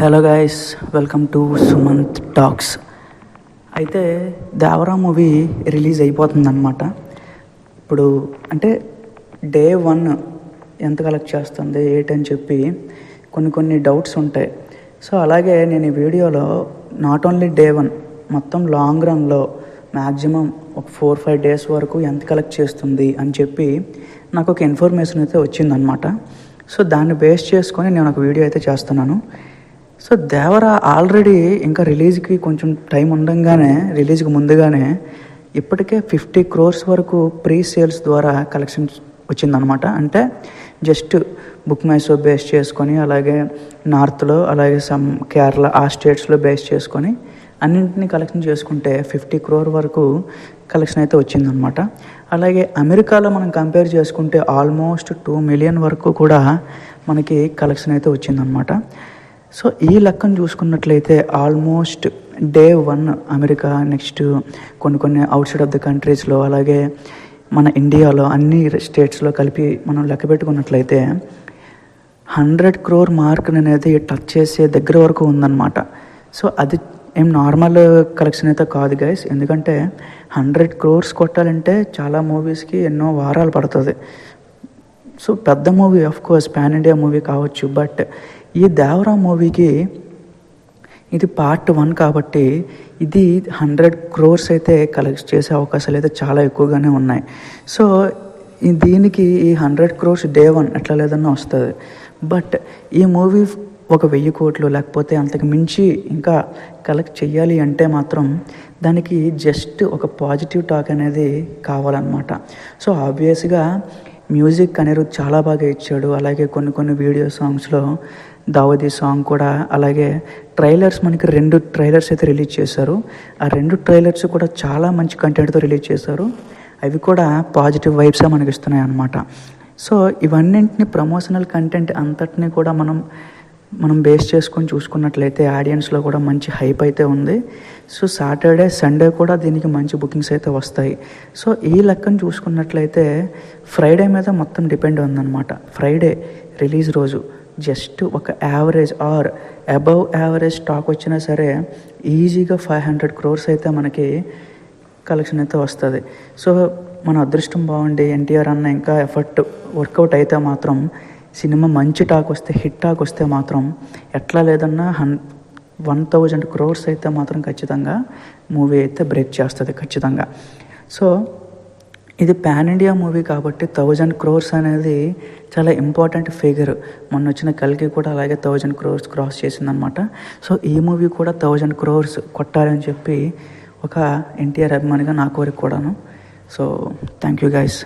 Hello guys welcome to Sumanth talks అయితే Devara movie release అయిపోతుందన్నమాట. ఇప్పుడు అంటే డే వన్ ఎంత కలెక్ట్ చేస్తుంది ఏంటని చెప్పి కొన్ని కొన్ని డౌట్స్ ఉంటాయి. సో అలాగే నేను ఈ వీడియోలో నాట్ ఓన్లీ డే వన్ మొత్తం లాంగ్ రన్లో మ్యాక్సిమం ఒక ఫోర్ ఫైవ్ డేస్ వరకు ఎంత కలెక్ట్ చేస్తుంది అని చెప్పి నాకు ఒక ఇన్ఫర్మేషన్ అయితే వచ్చిందనమాట సో దాన్ని బేస్ చేసుకొని నేను ఒక వీడియో అయితే చేస్తున్నాను. సో దేవరా ఆల్రెడీ ఇంకా రిలీజ్కి కొంచెం టైం ఉండగానే రిలీజ్కి ముందుగానే ఇప్పటికే ఫిఫ్టీ క్రోర్స్ వరకు ప్రీ సేల్స్ ద్వారా కలెక్షన్స్ వచ్చిందనమాట అంటే జస్ట్ బుక్ మైసో బేస్ చేసుకొని అలాగే నార్త్లో అలాగే సమ్ కేరళ ఆ స్టేట్స్లో బేస్ చేసుకొని అన్నింటినీ కలెక్షన్ చేసుకుంటే ఫిఫ్టీ క్రోర్ వరకు కలెక్షన్ అయితే వచ్చిందనమాట అలాగే అమెరికాలో మనం కంపేర్ చేసుకుంటే ఆల్మోస్ట్ టూ మిలియన్ వరకు కూడా మనకి కలెక్షన్ అయితే వచ్చిందనమాట సో ఈ లెక్కను చూసుకున్నట్లయితే almost day one America next కొన్ని కొన్ని అవుట్ సైడ్ ఆఫ్ ద కంట్రీస్లో అలాగే మన ఇండియాలో అన్ని స్టేట్స్లో కలిపి మనం లెక్క పెట్టుకున్నట్లయితే హండ్రెడ్ క్రోర్ మార్క్ అనేది టచ్ చేసే దగ్గర వరకు ఉందన్నమాట. సో అది ఏం నార్మల్ కలెక్షన్ అయితే కాదు గైస్. ఎందుకంటే హండ్రెడ్ క్రోర్స్ కొట్టాలంటే చాలా మూవీస్కి ఎన్నో వారాలు పడుతుంది. సో పెద్ద movie of course pan India movie కావచ్చు బట్ ఈ దేవరా మూవీకి ఇది పార్ట్ వన్ కాబట్టి ఇది హండ్రెడ్ క్రోర్స్ అయితే కలెక్ట్ చేసే అవకాశాలు అయితే చాలా ఎక్కువగానే ఉన్నాయి. సో దీనికి ఈ హండ్రెడ్ క్రోర్స్ డే వన్ ఎట్లా లేదన్నా వస్తుంది. బట్ ఈ మూవీ ఒక వెయ్యి కోట్లు లేకపోతే అంతకు మించి ఇంకా కలెక్ట్ చేయాలి అంటే మాత్రం దానికి జస్ట్ ఒక పాజిటివ్ టాక్ అనేది కావాలన్నమాట. సో ఆబ్వియస్గా మ్యూజిక్ అనిరుద్ చాలా బాగా ఇచ్చాడు. అలాగే కొన్ని కొన్ని వీడియో సాంగ్స్లో దావది సాంగ్ కూడా అలాగే ట్రైలర్స్ మనకి రెండు ట్రైలర్స్ అయితే రిలీజ్ చేశారు. ఆ రెండు ట్రైలర్స్ కూడా చాలా మంచి కంటెంట్తో రిలీజ్ చేశారు. అవి కూడా పాజిటివ్ వైబ్సే మనకి ఇస్తున్నాయి అన్నమాట సో ఇవన్నింటిని ప్రమోషనల్ కంటెంట్ అంతటిని కూడా మనం మనం బేస్ చేసుకొని చూసుకున్నట్లయితే ఆడియన్స్లో కూడా మంచి హైప్ అయితే ఉంది. సో సాటర్డే సండే కూడా దీనికి మంచి బుకింగ్స్ అయితే వస్తాయి. సో ఈ లెక్కను చూసుకున్నట్లయితే ఫ్రైడే మీద మొత్తం డిపెండ్ ఉందన్నమాట. ఫ్రైడే రిలీజ్ రోజు జస్ట్ ఒక average or above average stock వచ్చినా సరే ఈజీగా ఫైవ్ హండ్రెడ్ క్రోర్స్ అయితే మనకి కలెక్షన్ అయితే వస్తుంది. సో మన అదృష్టం బాగుండి ఎన్టీఆర్ అన్న ఇంకా ఎఫర్ట్ వర్కౌట్ అయితే మాత్రం సినిమా మంచి టాక్ వస్తే హిట్ టాక్ వస్తే మాత్రం ఎట్లా లేదన్నా హన్ వన్ థౌజండ్ క్రోర్స్ అయితే మాత్రం ఖచ్చితంగా మూవీ అయితే బ్రేక్ చేస్తుంది ఖచ్చితంగా. సో ఇది పాన్ ఇండియా మూవీ కాబట్టి థౌజండ్ క్రోర్స్ అనేది చాలా ఇంపార్టెంట్ ఫిగర్. మొన్న వచ్చిన కలికి కూడా అలాగే థౌజండ్ క్రోర్స్ క్రాస్ చేసిందనమాట సో ఈ మూవీ కూడా థౌజండ్ క్రోర్స్ కొట్టాలని చెప్పి ఒక ఎన్టీఆర్ అభిమానిగా నా కోరిక కూడాను. So thank you guys